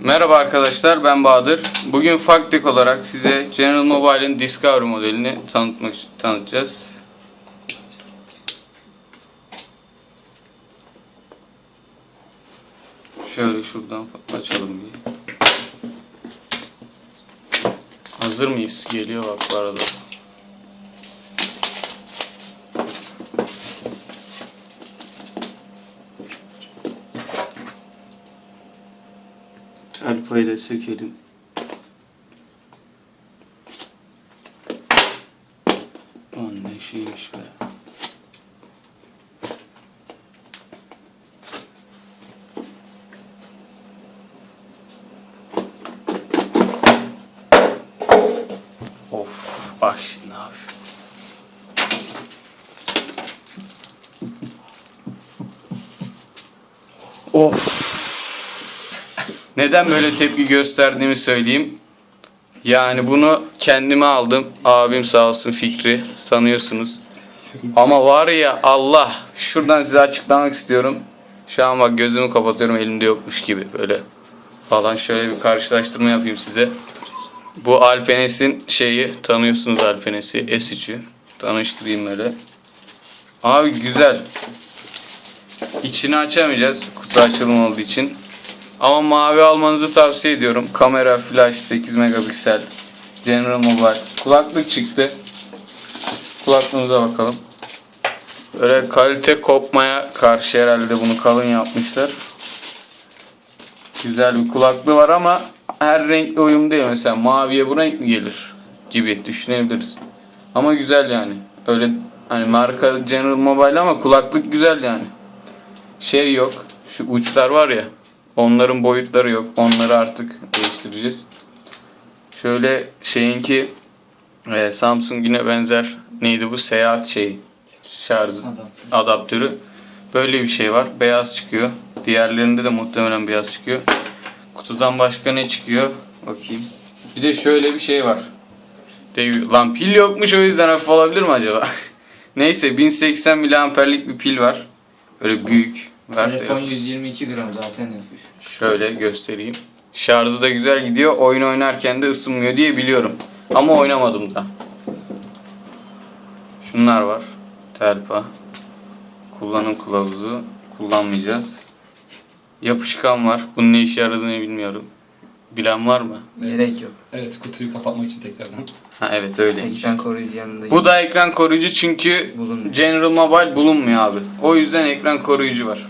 Merhaba arkadaşlar ben Bahadır. Bugün faktik olarak size General Mobile'in Discovery modelini tanıtmak tanıtacağız. Şöyle şuradan açalım bir. Hazır mıyız? Geliyor bak bu arada. Alpayı da sökelim. Lan ne şeymiş be. Of bak şimdi abi. Of. Neden böyle tepki gösterdiğimi söyleyeyim. Yani bunu kendime aldım. Abim sağ olsun Fikri. Tanıyorsunuz. Ama var ya Allah. Şuradan size açıklamak istiyorum. Şu an bak gözümü kapatıyorum elimde yokmuş gibi böyle. Falan şöyle bir karşılaştırma yapayım size. Bu Alpenes'in şeyi tanıyorsunuz Alpenes'i S3'ü. Tanıştırayım böyle. Abi güzel. İçini açamayacağız kutu açılımı olduğu için. Ama mavi almanızı tavsiye ediyorum. Kamera, flash, 8 megapiksel, General Mobile. Kulaklık çıktı. Kulaklığımıza bakalım. Böyle kalite kopmaya karşı herhalde bunu kalın yapmışlar. Güzel bir kulaklığı var ama her renkle uyum değil. Mesela maviye bu renk mi gelir gibi düşünebiliriz. Ama güzel yani. Öyle hani marka General Mobile ama kulaklık güzel yani. Şey yok. Şu uçlar var ya. Onların boyutları yok. Onları artık değiştireceğiz. Şöyle şeyinki e, Samsung'ine benzer neydi bu seyahat şeyi şarj adaptörü. Böyle bir şey var. Beyaz çıkıyor. Diğerlerinde de muhtemelen beyaz çıkıyor. Kutudan başka ne çıkıyor? Bakayım. Bir de şöyle bir şey var. De, lan pil yokmuş o yüzden hafif olabilir mi acaba? Neyse 1080 miliamperlik bir pil var. Böyle büyük. Ver Telefon 122 gram zaten hafif. Şöyle göstereyim. Şarjı da güzel gidiyor. Oyun oynarken de ısınmıyor diye biliyorum. Ama oynamadım da. Şunlar var. Telpa. Kullanım kılavuzu. Kullanmayacağız. Yapışkan var. Bunun ne işe yaradığını bilmiyorum. Bilen var mı? Gerek yok. Evet kutuyu kapatmak için tekrardan. Ha evet öyleymiş. Ekran koruyucu yanında. Bu da ekran koruyucu çünkü Bulunmuyor. General Mobile bulunmuyor abi. O yüzden ekran koruyucu var.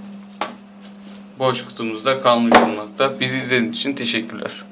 Boş kutumuzda kalmış bulunmakta. Bizi izlediğiniz için teşekkürler.